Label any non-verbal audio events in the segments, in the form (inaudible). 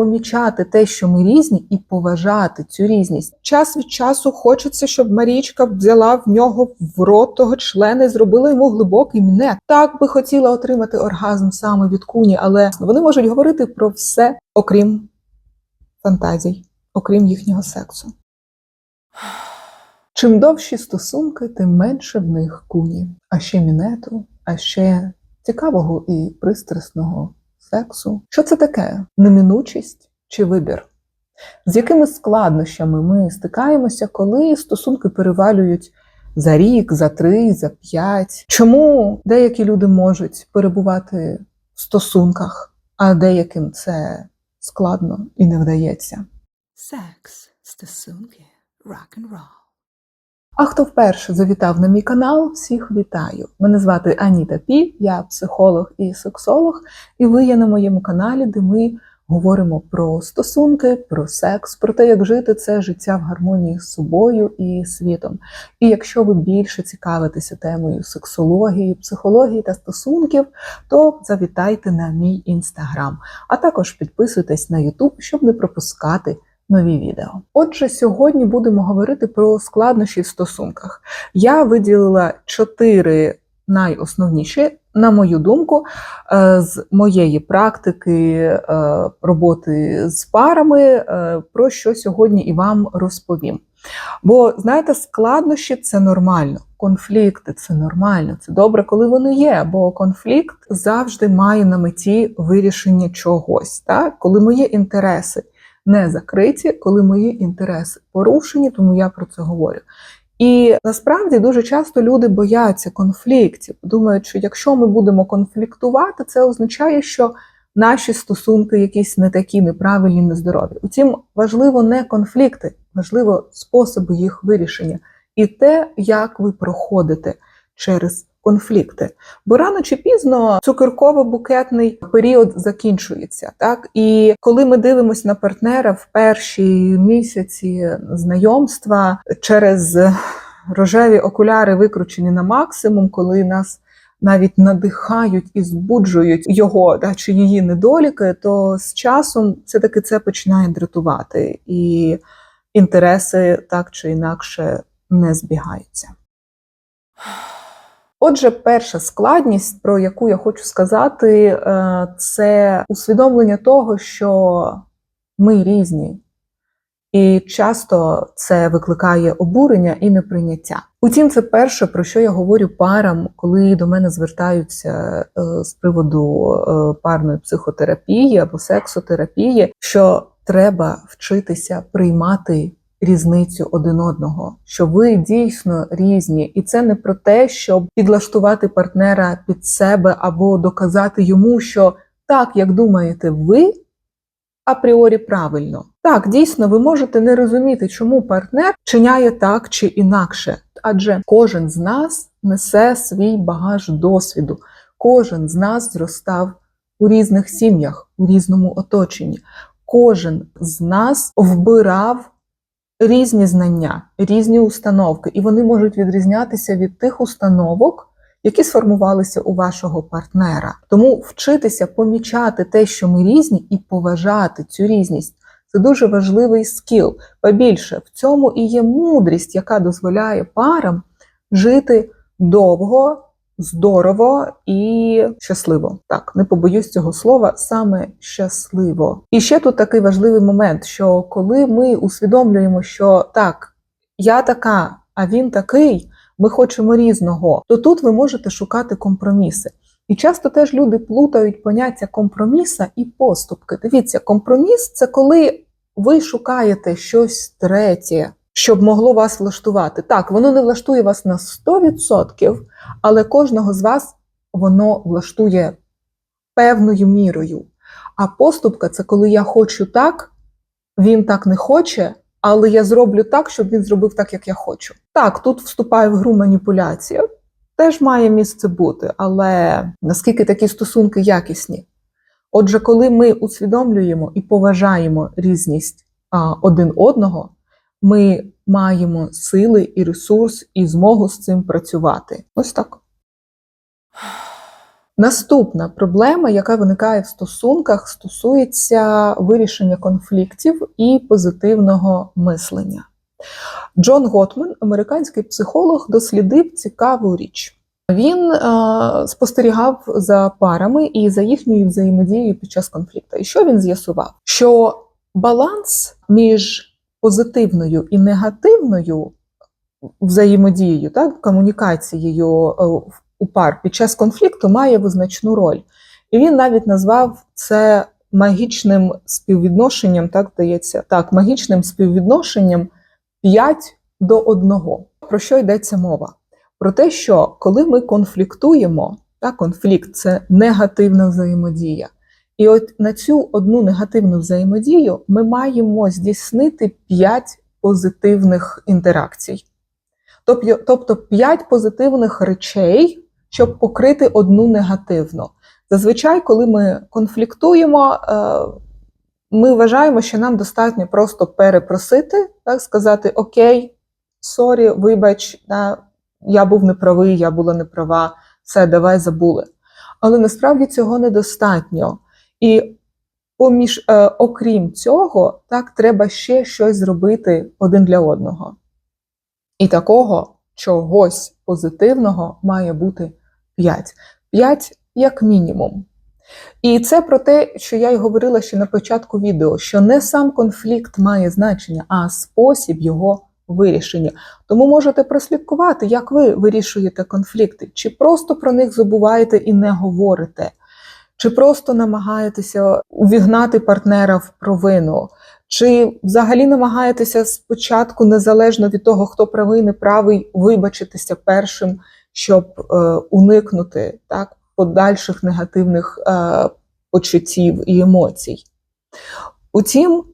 помічати те, що ми різні, і поважати цю різність. Час від часу хочеться, щоб Марічка взяла в нього в рот того члена і зробила йому глибокий мінет. Так би хотіла отримати оргазм саме від куні, але вони можуть говорити про все, окрім фантазій, окрім їхнього сексу. Чим довші стосунки, тим менше в них куні, а ще мінету, а ще цікавого і пристрасного сексу. Що це таке? Неминучість чи вибір? З якими складнощами ми стикаємося, коли стосунки перевалюють за рік, за три, за п'ять? Чому деякі люди можуть перебувати в стосунках, а деяким це складно і не вдається? Секс, стосунки, рок-н-рол. А хто вперше завітав на мій канал, всіх вітаю. Мене звати Аніта Пі, я психолог і сексолог, і ви є на моєму каналі, де ми говоримо про стосунки, про секс, про те, як жити це життя в гармонії з собою і світом. І якщо ви більше цікавитеся темою сексології, психології та стосунків, то завітайте на мій інстаграм, а також підписуйтесь на YouTube, щоб не пропускати нові відео. Отже, сьогодні будемо говорити про складнощі в стосунках. Я виділила чотири найосновніші, на мою думку, е, з моєї практики е, роботи з парами, е, про що сьогодні і вам розповім. Бо, знаєте, складнощі це нормально, конфлікти це нормально, це добре, коли вони є, бо конфлікт завжди має на меті вирішення чогось, так? коли мої інтереси не закриті, коли мої інтереси порушені, тому я про це говорю. І насправді дуже часто люди бояться конфліктів, думають, що якщо ми будемо конфліктувати, це означає, що наші стосунки якісь не такі неправильні, нездорові. Утім, важливо не конфлікти, важливо способи їх вирішення і те, як ви проходите через конфлікти. Бо рано чи пізно цукерково-букетний період закінчується. Так і коли ми дивимося на партнера в перші місяці знайомства через рожеві окуляри, викручені на максимум, коли нас навіть надихають і збуджують його да, чи її недоліки, то з часом все таки це починає дратувати, і інтереси так чи інакше не збігаються. (sighs) Отже, перша складність, про яку я хочу сказати, е, це усвідомлення того, що ми різні, і часто це викликає обурення і неприйняття. Утім, це перше, про що я говорю парам, коли до мене звертаються е, з приводу е, парної психотерапії або сексотерапії, що треба вчитися приймати різницю один одного, що ви дійсно різні, і це не про те, щоб підлаштувати партнера під себе або доказати йому, що так, як думаєте, ви апріорі правильно. Так, дійсно, ви можете не розуміти, чому партнер чиняє так чи інакше, адже кожен з нас несе свій багаж досвіду, кожен з нас зростав у різних сім'ях, у різному оточенні. Кожен з нас вбирав різні знання, різні установки, і вони можуть відрізнятися від тих установок, які сформувалися у вашого партнера. Тому вчитися помічати те, що ми різні, і поважати цю різність. Це дуже важливий скіл. Побільше в цьому і є мудрість, яка дозволяє парам жити довго, здорово і щасливо. Так, не побоюсь цього слова, саме щасливо. І ще тут такий важливий момент: що коли ми усвідомлюємо, що так, я така, а він такий, ми хочемо різного, то тут ви можете шукати компроміси. І часто теж люди плутають поняття компроміса і поступки. Дивіться, компроміс це коли ви шукаєте щось третє, щоб могло вас влаштувати. Так, воно не влаштує вас на 100%, але кожного з вас воно влаштує певною мірою. А поступка це коли я хочу так, він так не хоче, але я зроблю так, щоб він зробив так, як я хочу. Так, тут вступає в гру маніпуляція, теж має місце бути, але наскільки такі стосунки якісні? Отже, коли ми усвідомлюємо і поважаємо різність а, один одного, ми маємо сили і ресурс, і змогу з цим працювати. Ось так. Наступна проблема, яка виникає в стосунках, стосується вирішення конфліктів і позитивного мислення. Джон Готман, американський психолог, дослідив цікаву річ. Він е, спостерігав за парами і за їхньою взаємодією під час конфлікту. І що він з'ясував? Що баланс між позитивною і негативною взаємодією, так, комунікацією е, у пар під час конфлікту має визначну роль. І він навіть назвав це магічним співвідношенням, так здається, так, магічним співвідношенням 5 до 1. Про що йдеться мова? Про те, що коли ми конфліктуємо, так, конфлікт це негативна взаємодія. І от на цю одну негативну взаємодію ми маємо здійснити 5 позитивних інтеракцій. Тобто, тобто 5 позитивних речей, щоб покрити одну негативну. Зазвичай, коли ми конфліктуємо, е, ми вважаємо, що нам достатньо просто перепросити, так сказати: Окей, сорі, вибач, я був неправий, я була неправа, все, давай забули. Але насправді цього недостатньо. І поміж, е, окрім цього, так, треба ще щось зробити один для одного. І такого чогось позитивного має бути 5. 5 як мінімум. І це про те, що я й говорила ще на початку відео, що не сам конфлікт має значення, а спосіб його вирішення. Тому можете прослідкувати, як ви вирішуєте конфлікти, чи просто про них забуваєте і не говорите, чи просто намагаєтеся увігнати партнера в провину, чи взагалі намагаєтеся спочатку, незалежно від того, хто правий, неправий, вибачитися першим, щоб е, уникнути так, подальших негативних е, почуттів і емоцій. Утім,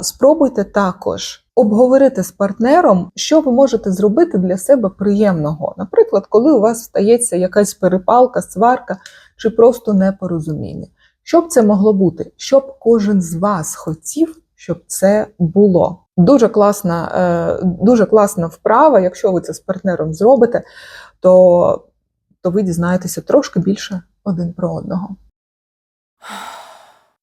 спробуйте також обговорити з партнером, що ви можете зробити для себе приємного. Наприклад, коли у вас стається якась перепалка, сварка чи просто непорозуміння. Що б це могло бути? Що б кожен з вас хотів, щоб це було? Дуже класна, е, дуже класна вправа. Якщо ви це з партнером зробите, то, то ви дізнаєтеся трошки більше один про одного.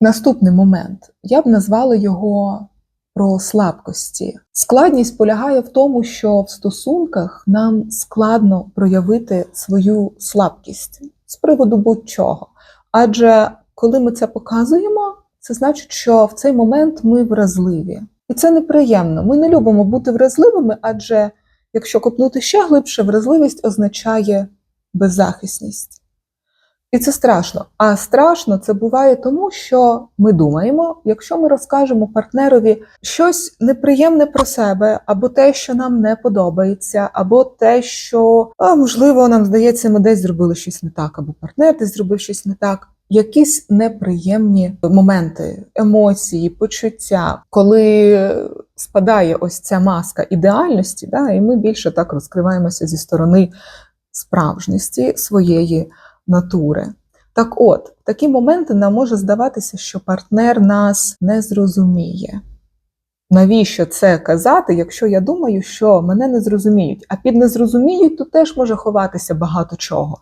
Наступний момент. Я б назвала його про слабкості. Складність полягає в тому, що в стосунках нам складно проявити свою слабкість з приводу будь-чого. Адже коли ми це показуємо, це значить, що в цей момент ми вразливі. І це неприємно. Ми не любимо бути вразливими, адже якщо копнути ще глибше, вразливість означає беззахисність. І це страшно. А страшно це буває тому, що ми думаємо, якщо ми розкажемо партнерові щось неприємне про себе, або те, що нам не подобається, або те, що а, можливо нам здається, ми десь зробили щось не так, або партнер десь зробив щось не так. Якісь неприємні моменти, емоції, почуття, коли спадає ось ця маска ідеальності, да, і ми більше так розкриваємося зі сторони справжності своєї натури. Так от, в такі моменти нам може здаватися, що партнер нас не зрозуміє. Навіщо це казати, якщо я думаю, що мене не зрозуміють? А під не зрозуміють тут теж може ховатися багато чого.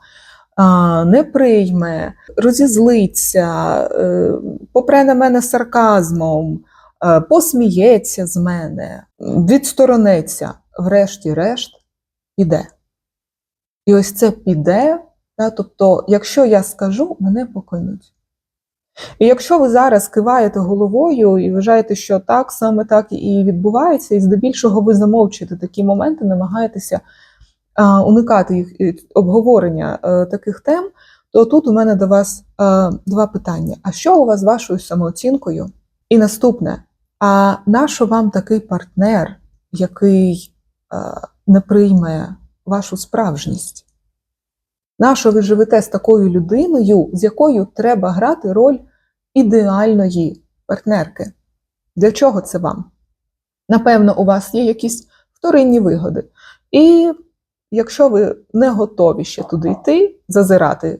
Не прийме, розізлиться, е, попре на мене сарказмом, е, посміється з мене, відсторониться, врешті-решт, піде. І ось це піде. Тобто, якщо я скажу, мене покинуть. І якщо ви зараз киваєте головою і вважаєте, що так, саме так і відбувається, і здебільшого ви замовчуєте такі моменти, намагаєтеся а, уникати їх обговорення а, таких тем, то тут у мене до вас а, два питання: а що у вас з вашою самооцінкою? І наступне: а нащо вам такий партнер, який а, не прийме вашу справжність? Нащо ви живете з такою людиною, з якою треба грати роль ідеальної партнерки? Для чого це вам? Напевно, у вас є якісь вторинні вигоди. І якщо ви не готові ще туди йти, зазирати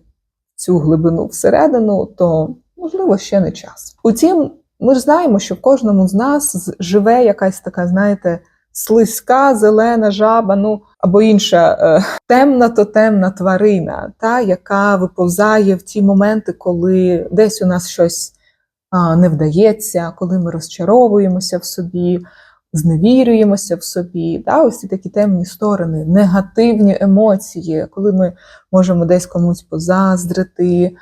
цю глибину всередину, то, можливо, ще не час. Утім, ми ж знаємо, що в кожному з нас живе якась така, знаєте, слизька зелена жаба, ну або інша е, темна то темна тварина, та, яка виповзає в ті моменти, коли десь у нас щось а, не вдається, коли ми розчаровуємося в собі, зневірюємося в собі. Та, ось ці такі темні сторони, негативні емоції, коли ми можемо десь комусь позаздрити,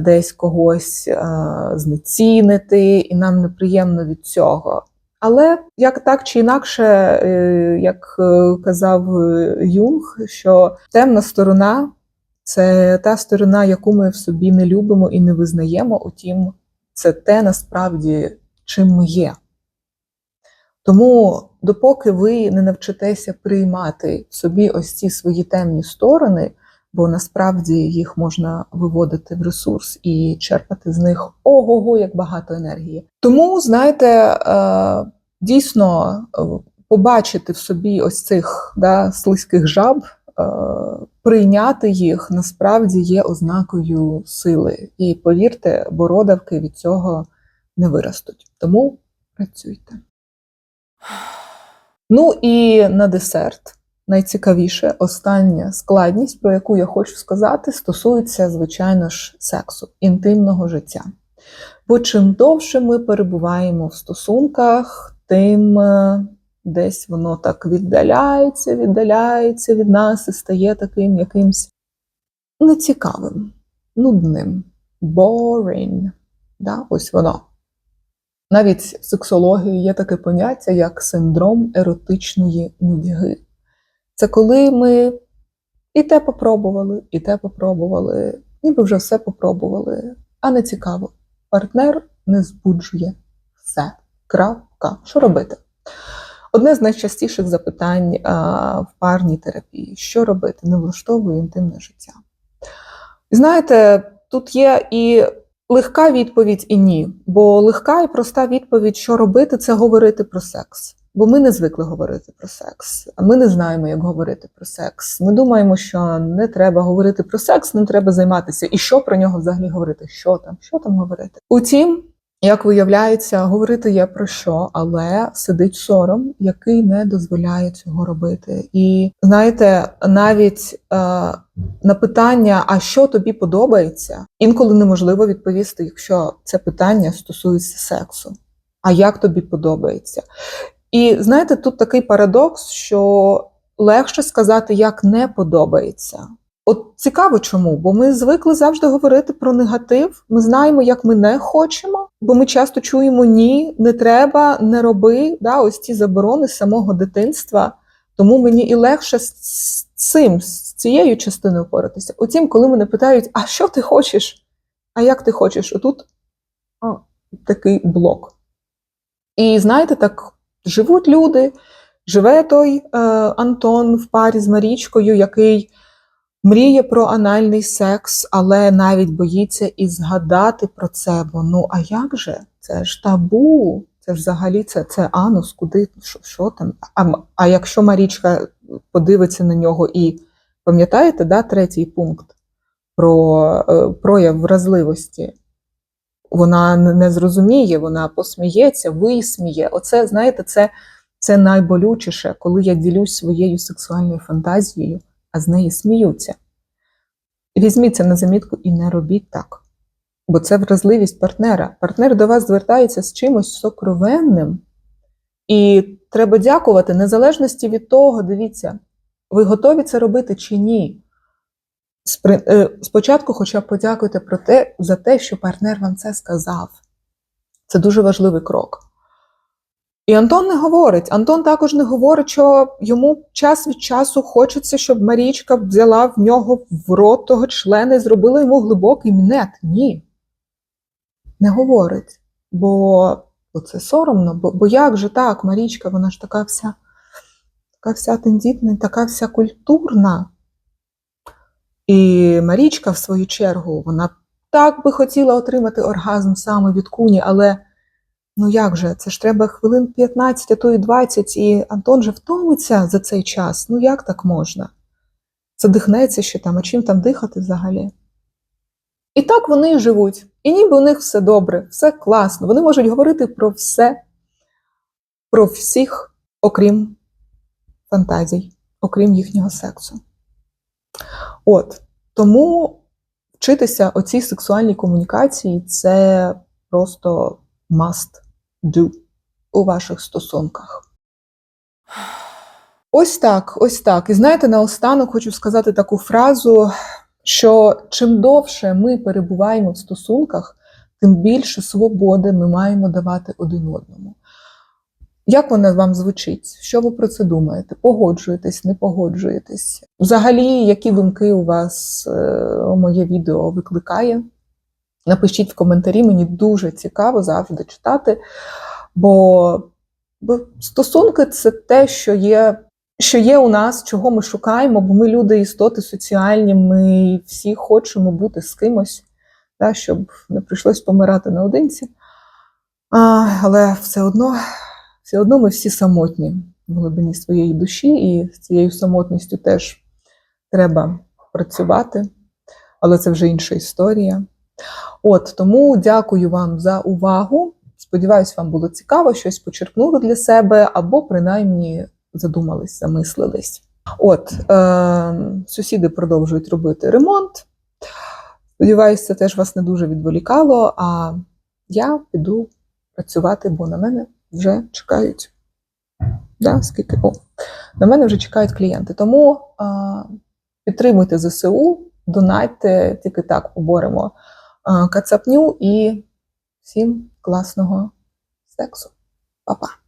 десь когось знецінити, і нам неприємно від цього. Але як так чи інакше, е, як е, казав е, Юнг, що темна сторона це та сторона, яку ми в собі не любимо і не визнаємо, утім, це те насправді, чим ми є. Тому, допоки ви не навчитеся приймати собі ось ці свої темні сторони, бо насправді їх можна виводити в ресурс і черпати з них ого-го, як багато енергії. Тому, знаєте, е, дійсно е, побачити в собі ось цих да, слизьких жаб, е, прийняти їх насправді є ознакою сили. І повірте, бородавки від цього не виростуть. Тому працюйте. Ну і на десерт. Найцікавіше, остання складність, про яку я хочу сказати, стосується, звичайно ж, сексу, інтимного життя. Бо чим довше ми перебуваємо в стосунках, тим е, десь воно так віддаляється, віддаляється від нас і стає таким якимсь нецікавим, нудним, boring. Да? Ось воно. Навіть в сексології є таке поняття, як синдром еротичної нудьги. Це коли ми і те попробували, і те попробували, ніби вже все попробували, а не цікаво. Партнер не збуджує все. Крапка. Що робити? Одне з найчастіших запитань а, в парній терапії: що робити? Не влаштовує інтимне життя. Знаєте, тут є і легка відповідь, і ні. Бо легка і проста відповідь, що робити, це говорити про секс. Бо ми не звикли говорити про секс, а ми не знаємо, як говорити про секс. Ми думаємо, що не треба говорити про секс, не треба займатися. І що про нього взагалі говорити? Що там? Що там говорити? Утім, як виявляється, говорити є про що, але сидить сором, який не дозволяє цього робити. І знаєте, навіть е, на питання, а що тобі подобається, інколи неможливо відповісти, якщо це питання стосується сексу. А як тобі подобається? І знаєте, тут такий парадокс, що легше сказати, як не подобається. От цікаво чому, бо ми звикли завжди говорити про негатив. Ми знаємо, як ми не хочемо, бо ми часто чуємо ні, не треба, не роби. Да, ось ці заборони самого дитинства. Тому мені і легше з цим, з цією частиною впоратися. Утім, коли мене питають, а що ти хочеш? А як ти хочеш? Отут такий блок. І знаєте, так живуть люди, живе той е, Антон в парі з Марічкою, який мріє про анальний секс, але навіть боїться і згадати про це. Бо ну а як же? Це ж табу. Це ж взагалі це, це анус, куди, що, що там? А, а якщо Марічка подивиться на нього і пам'ятаєте, да, третій пункт про е, прояв вразливості, вона не зрозуміє, вона посміється, висміє. Оце, знаєте, це, це найболючіше, коли я ділюсь своєю сексуальною фантазією, а з неї сміються. Візьміть це на замітку і не робіть так. Бо це вразливість партнера. Партнер до вас звертається з чимось сокровенним, і треба дякувати, незалежності від того, дивіться, ви готові це робити чи ні. Е, Спочатку хоча б подякуйте про те, за те, що партнер вам це сказав. Це дуже важливий крок. І Антон не говорить. Антон також не говорить, що йому час від часу хочеться, щоб Марічка взяла в нього в рот того члена і зробила йому глибокий мінет. Ні. Не говорить. Бо це соромно. Бо, бо як же так, Марічка, вона ж така вся, така вся тендітна, така вся культурна. І Марічка, в свою чергу, вона так би хотіла отримати оргазм саме від куні, але ну як же, це ж треба хвилин 15, а то і 20, і Антон же втомиться за цей час. Ну як так можна? Задихнеться ще там, а чим там дихати взагалі? І так вони і живуть. І ніби у них все добре, все класно. Вони можуть говорити про все, про всіх, окрім фантазій, окрім їхнього сексу. От тому вчитися оцій сексуальній комунікації це просто must do у ваших стосунках. Ось так, ось так. І знаєте, наостанок хочу сказати таку фразу, що чим довше ми перебуваємо в стосунках, тим більше свободи ми маємо давати один одному. Як вона вам звучить? Що ви про це думаєте? Погоджуєтесь, не погоджуєтесь? Взагалі, які думки у вас е, моє відео викликає? Напишіть в коментарі, мені дуже цікаво завжди читати, бо, стосунки це те, що є, що є у нас, чого ми шукаємо, бо ми люди, істоти соціальні, ми всі хочемо бути з кимось, та, щоб не прийшлось помирати наодинці. А, але все одно, все одно ми всі самотні в глибині своєї душі, і з цією самотністю теж треба працювати, але це вже інша історія. От тому дякую вам за увагу. Сподіваюсь, вам було цікаво, щось почерпнули для себе, або принаймні задумались, замислились. От е, сусіди продовжують робити ремонт. Сподіваюся, це теж вас не дуже відволікало. А я піду працювати, бо на мене вже чекають. Да, скільки? О, на мене вже чекають клієнти. Тому а, підтримуйте ЗСУ, донайте, тільки так поборемо а, кацапню і всім класного сексу. Па-па!